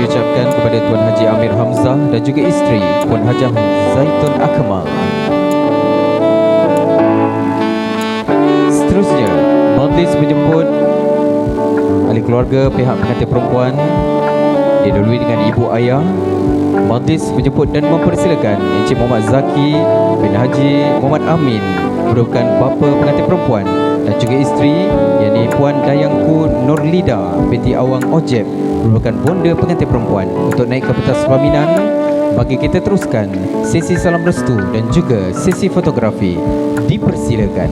diucapkan kepada Tuan Haji Amir Hamzah dan juga isteri Tuan Hajah Zaitun Akmal. Seterusnya, Majlis menjemput ahli keluarga pihak pengantin perempuan didahului dengan ibu ayah. Majlis menjemput dan mempersilakan Encik Muhammad Zaki bin Haji Muhammad Amin merupakan bapa pengantin perempuan dan juga isteri yakni Puan Dayangku Nurlida binti Awang Ojeb merupakan bonda pengantin perempuan untuk naik ke pentas pelaminan bagi kita teruskan sesi salam restu dan juga sesi fotografi dipersilakan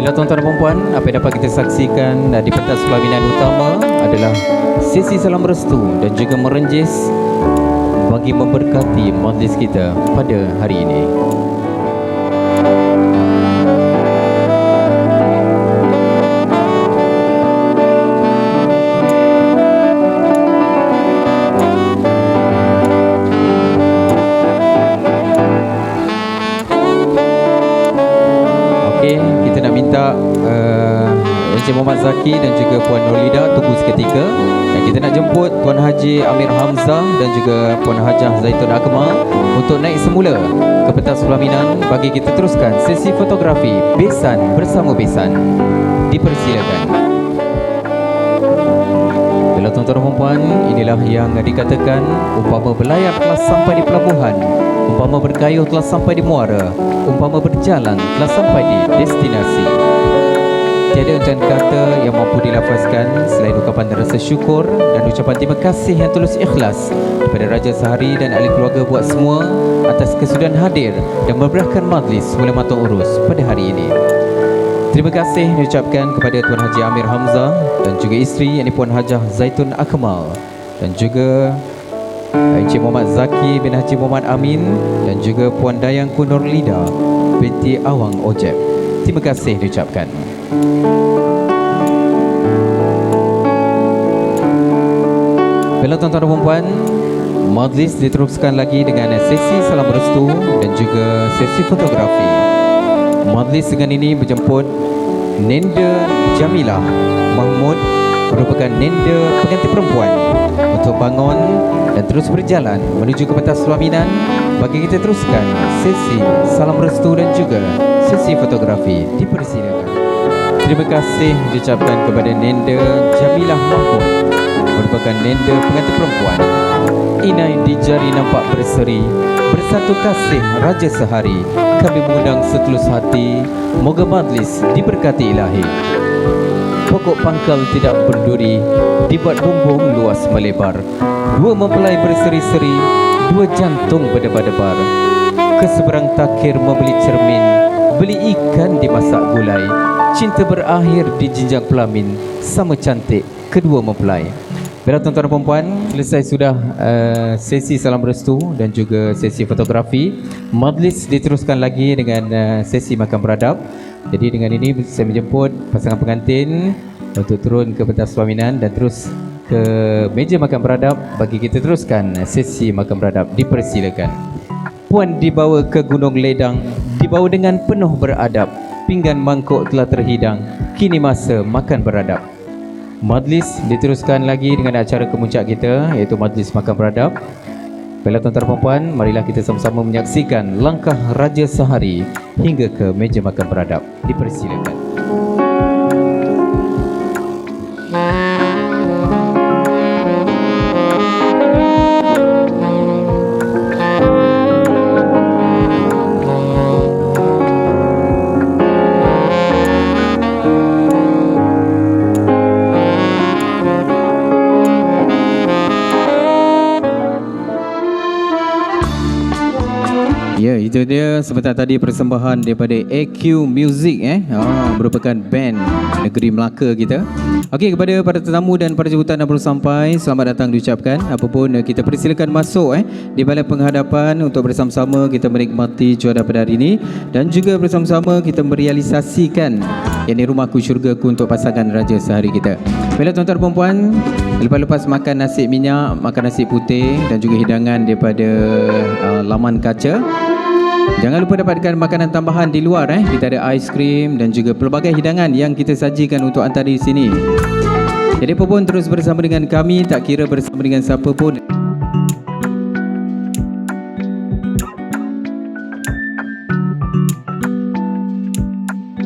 Bila tuan-tuan dan perempuan, apa yang dapat kita saksikan di pentas pelaminan utama adalah sesi salam restu dan juga merenjis bagi memberkati majlis kita pada hari ini. Uh, Encik Muhammad Zaki dan juga Puan Nurlida tunggu seketika dan kita nak jemput Tuan Haji Amir Hamzah dan juga Puan Hajah Zaitun Akmal untuk naik semula ke pentas pelaminan bagi kita teruskan sesi fotografi besan bersama besan. Dipersilakan. Bila tuan-tuan dan perempuan, inilah yang dikatakan umpama belayar telah sampai di pelabuhan, umpama berkayuh telah sampai di muara, umpama berjalan telah sampai di destinasi. Ucapan kata yang mampu dilafazkan selain ucapan rasa syukur dan ucapan terima kasih yang tulus ikhlas kepada Raja Sehari dan ahli keluarga buat semua atas kesudahan hadir dan memberikan majlis semula matang urus pada hari ini. Terima kasih diucapkan kepada Tuan Haji Amir Hamzah dan juga isteri yang Puan Hajah Zaitun Akmal dan juga Encik Muhammad Zaki bin Haji Muhammad Amin dan juga Puan Dayang Kunur Lida binti Awang Ojeb. Terima kasih diucapkan. Bila tuan-tuan dan perempuan, majlis diteruskan lagi dengan sesi salam restu dan juga sesi fotografi. Majlis dengan ini menjemput Nenda Jamilah Mahmud merupakan Nenda pengantin perempuan untuk bangun dan terus berjalan menuju ke pentas pelaminan bagi kita teruskan sesi salam restu dan juga sesi fotografi dipersilakan. Terima kasih diucapkan kepada Nenda Jamilah Mahmud merupakan Nenda pengantin perempuan. Inai di jari nampak berseri Bersatu kasih Raja Sehari. Kami mengundang setulus hati Moga majlis diberkati ilahi Pokok pangkal tidak berduri Dibuat bumbung luas melebar. Dua mempelai berseri-seri Dua jantung berdebar-debar. Keseberang takir membeli cermin Beli ikan dimasak gulai. Cinta berakhir di jinjang pelamin Sama cantik kedua mempelai. Bila tuan-tuan dan perempuan Selesai sudah uh, sesi salam restu Dan juga sesi fotografi. Majlis diteruskan lagi dengan uh, sesi makan beradab. Jadi dengan ini saya menjemput pasangan pengantin Untuk turun ke pentas pelaminan Dan terus ke meja makan beradab Bagi kita teruskan sesi makan beradab. Dipersilakan. Puan dibawa ke Gunung Ledang Dibawa dengan penuh beradab Pinggan mangkuk telah terhidang Kini masa makan beradab Majlis diteruskan lagi dengan acara kemuncak kita iaitu Majlis Makan Beradab. Baiklah tuan-tuan perempuan, marilah kita sama-sama menyaksikan langkah Raja Sehari hingga ke meja makan beradab. Dipersilakan. Ya, itu dia sebentar tadi persembahan daripada AQ Music eh. Ha, merupakan band negeri Melaka kita. Okey, kepada para tetamu dan para jemputan yang baru sampai, selamat datang diucapkan. Apapun eh, kita persilakan masuk eh di balai penghadapan untuk bersama-sama kita menikmati juara pada hari ini dan juga bersama-sama kita merealisasikan yang ini rumahku syurgaku untuk pasangan raja sehari kita. Bila tuan-tuan dan perempuan, lepas-lepas makan nasi minyak, makan nasi putih dan juga hidangan daripada uh, laman kaca, Jangan lupa dapatkan makanan tambahan di luar eh. Kita ada aiskrim dan juga pelbagai hidangan yang kita sajikan untuk anda di sini. Jadi apa pun terus bersama dengan kami, tak kira bersama dengan siapa pun.